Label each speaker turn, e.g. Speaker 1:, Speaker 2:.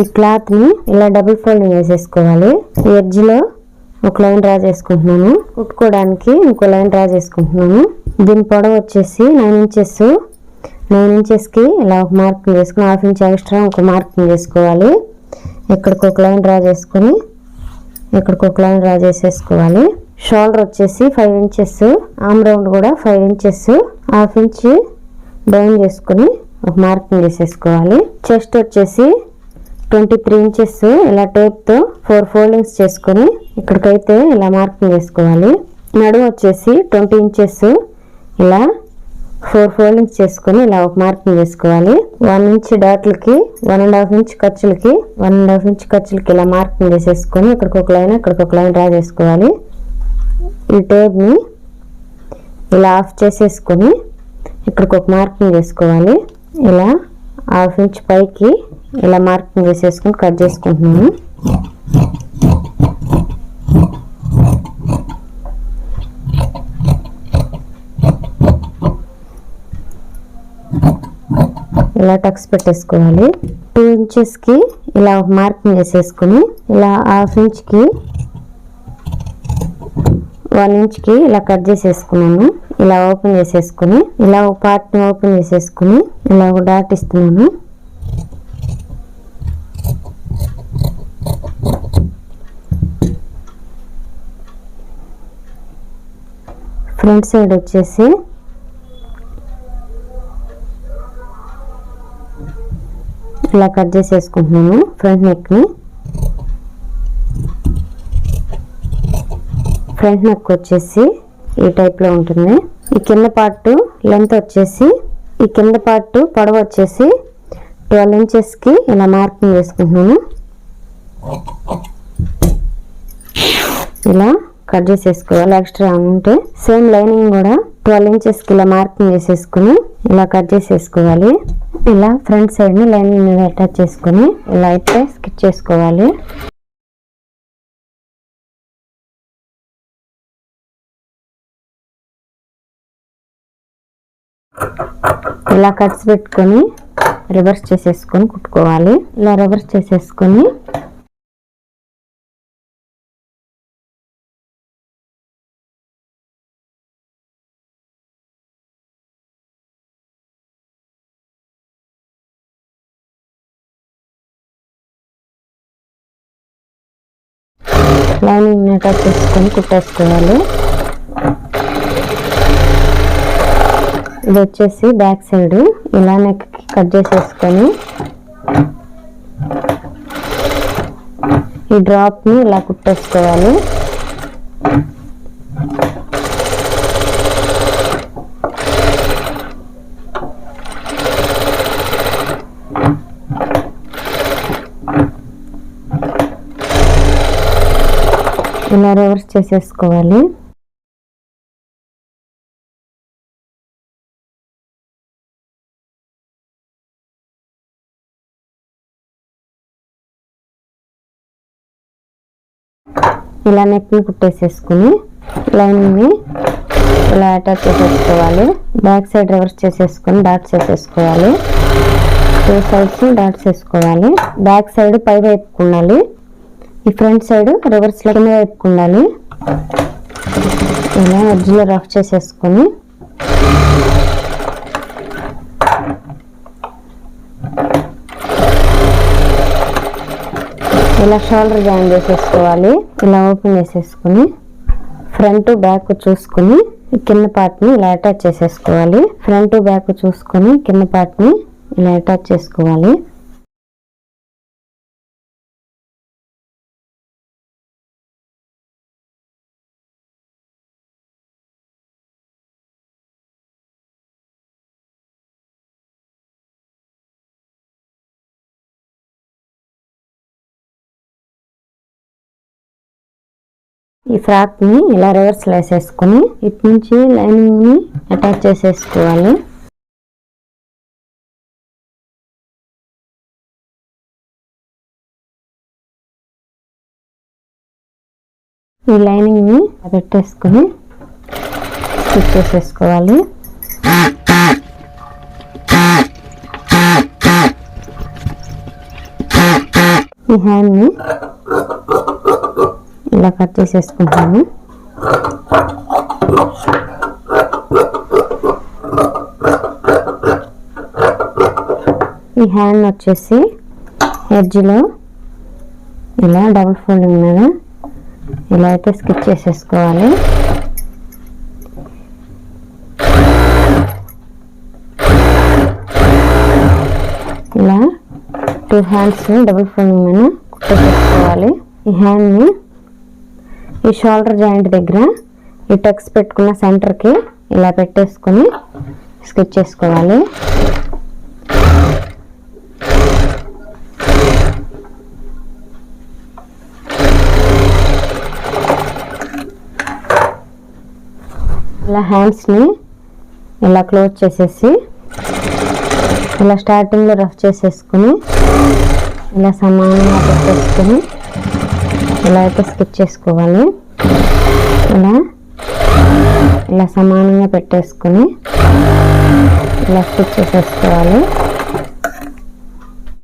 Speaker 1: ఈ క్లాత్ని ఇలా డబుల్ ఫోల్డింగ్ వేసేసుకోవాలి. ఎడ్జ్లో ఎడ్జ్లో ఒక లైన్ డ్రా చేసుకుంటున్నాను. కుట్టుకోవడానికి ఇంకో లైన్ డ్రా చేసుకుంటున్నాను. దీని పొడవు వచ్చేసి నైన్ ఇంచెస్. నైన్ ఇంచెస్కి ఇలా ఒక మార్కింగ్ చేసుకుని హాఫ్ ఇంచ్ ఎక్స్ట్రా ఒక మార్కింగ్ చేసుకోవాలి ఇక్కడికి ఒక లైన్ డ్రా చేసుకొని ఇక్కడికి ఒక లైన్ డ్రా చేసేసుకోవాలి. షోల్డర్ వచ్చేసి ఫైవ్ ఇంచెస్. ఆమ్ రౌండ్ కూడా five inches. Half inch down చేసుకొని ఒక మార్కింగ్ వేసేసుకోవాలి. చెస్ట్ వచ్చేసి ట్వంటీ త్రీ ఇంచెస్ ఇలా టేప్తో ఫోర్ ఫోల్డింగ్స్ చేసుకొని ఇక్కడికైతే ఇలా మార్కింగ్ వేసుకోవాలి నడుము వచ్చేసి ట్వంటీ ఇంచెస్ ఇలా ఫోర్ ఫోల్డింగ్స్ చేసుకొని ఇలా ఒక మార్కింగ్ వేసుకోవాలి వన్ ఇంచ్ డాట్లకి వన్ అండ్ హాఫ్ ఇంచ్ ఖర్చులకి వన్ అండ్ హాఫ్ ఇంచ్ ఖర్చులకి ఇలా మార్కింగ్ వేసేసుకొని ఇక్కడికి ఒక లైన్ ఇక్కడికి ఒక లైన్ డ్రా చేసుకోవాలి. ఈ టేప్ని ఇలా ఆఫ్ చేసేసుకొని ఇక్కడికి ఒక మార్కింగ్ వేసుకోవాలి ఇలా హాఫ్ ఇంచ్ పైకి ఇలా మార్కింగ్ వేసేసుకుని కట్ చేసుకుంటున్నాను. ఇలా టక్స్ పెట్టేసుకోవాలి. టూ ఇంచెస్కి ఇలా ఒక మార్కింగ్ వేసేసుకుని ఇలా హాఫ్ ఇంచ్కి వన్ ఇంచ్కి ఇలా కట్ చేసేసుకున్నాను. ఇలా ఓపెన్ చేసేసుకుని ఇలా ఒక పార్ట్ని ఓపెన్ చేసేసుకుని ఇలా ఒక డాట్ ఇస్తున్నాను. ఫ్రంట్ సైడ్ వచ్చేసి ఇలా కట్ చేసేసుకుంటున్నాను ఫ్రంట్ నెక్ని. ఫ్రంట్ నెక్ వచ్చేసి ఈ టైప్లో ఉంటుంది. ఈ కింద పార్ట్ లెంత్ వచ్చేసి ఈ కింద పార్ట్ పొడవు వచ్చేసి ట్వెల్వ్ ఇంచెస్కి ఇలా మార్కింగ్ వేసుకుంటున్నాను. ఇలా కట్ చేసేసుకోవాలి. ఎక్స్ట్రా ఉంటే సేమ్ లైనింగ్ కూడా ట్వెల్వ్ ఇంచెస్కి ఇలా మార్కింగ్ చేసేసుకుని ఇలా కట్ చేసేసుకోవాలి. ఇలా ఫ్రంట్ సైడ్ని లైనింగ్ మీద అటాచ్ చేసుకుని ఇలా అయితే స్కిచ్ చేసుకోవాలి. ఇలా కట్స్ పెట్టుకొని రివర్స్ చేసేసుకొని కుట్టుకోవాలి. ఇలా రివర్స్ చేసేసుకొని లైనింగ్ అటాచ్ చేసుకొని కుట్టేసుకోవాలి. ఇది వచ్చేసి బ్యాక్ సైడ్. ఇలా నెక్ కట్ చేసేసుకొని ఈ డ్రాప్ని ఇలా కుట్టేసుకోవాలి. ఇలా రివర్స్ చేసేసుకోవాలి? ఇలా నెక్ని కుట్టేసేసుకుని లైన్ని ఇలా అటాచ్ చేసేసుకోవాలి. బ్యాక్ సైడ్ రివర్స్ చేసేసుకొని డాట్స్ వేసేసుకోవాలి టూ సైడ్స్ డాట్స్ వేసుకోవాలి బ్యాక్ సైడ్ పై వైపుకు ఉండాలి. ఈ ఫ్రంట్ సైడ్ రివర్స్ కింద వైపుకు ఉండాలి ఇలా ఎడ్జ్లో రఫ్ చేసేసుకొని. ఇలా షోల్డర్ జాయిన్ చేసేసుకోవాలి. ఇలా ఓపెన్ చేసేసుకుని ఫ్రంట్ బ్యాక్ చూసుకుని కింద పార్ట్ని ఇలా అటాచ్ చేసేసుకోవాలి. ఫ్రంట్ బ్యాక్ చూసుకొని కింద పార్ట్ని ఇలా అటాచ్ చేసుకోవాలి. ఈ ఫ్రాక్ని ఇలా రివర్స్ వేసేసుకుని ఇటు నుంచి లైనింగ్ని అటాచ్ చేసేసుకోవాలి. ఈ లైనింగ్ని పెట్టేసుకుని స్టిచ్ చేసేసుకోవాలి. ఈ హ్యాండ్ని ఇలా కట్ చేసేసుకుంటాను ఈ హ్యాండ్ వచ్చేసి ఎడ్జ్లో ఇలా డబుల్ ఫోల్డింగ్ మీద ఇలా అయితే స్కిచ్ చేసేసుకోవాలి. ఇలా టూ హ్యాండ్స్ డబుల్ ఫోల్డింగ్ మీద కుట్టేసేసుకోవాలి. ఈ హ్యాండ్ని ఈ షోల్డర్ జాయింట్ దగ్గర ఈ టెక్స్ పెట్టుకున్న సెంటర్కి ఇలా పెట్టేసుకొని స్కెచ్ చేసుకోవాలి. ఇలా హ్యాండ్స్ని ఇలా క్లోజ్ చేసేసి ఇలా స్టార్టింగ్లో రఫ్ చేసేసుకుని ఇలా సమానంగా పెట్టేసుకొని ఇలా అయితే స్కెచ్ చేసుకోవాలి. ఇలా ఇలా సమానంగా పెట్టేసుకొని ఇలా స్టిచ్ చేసేసుకోవాలి.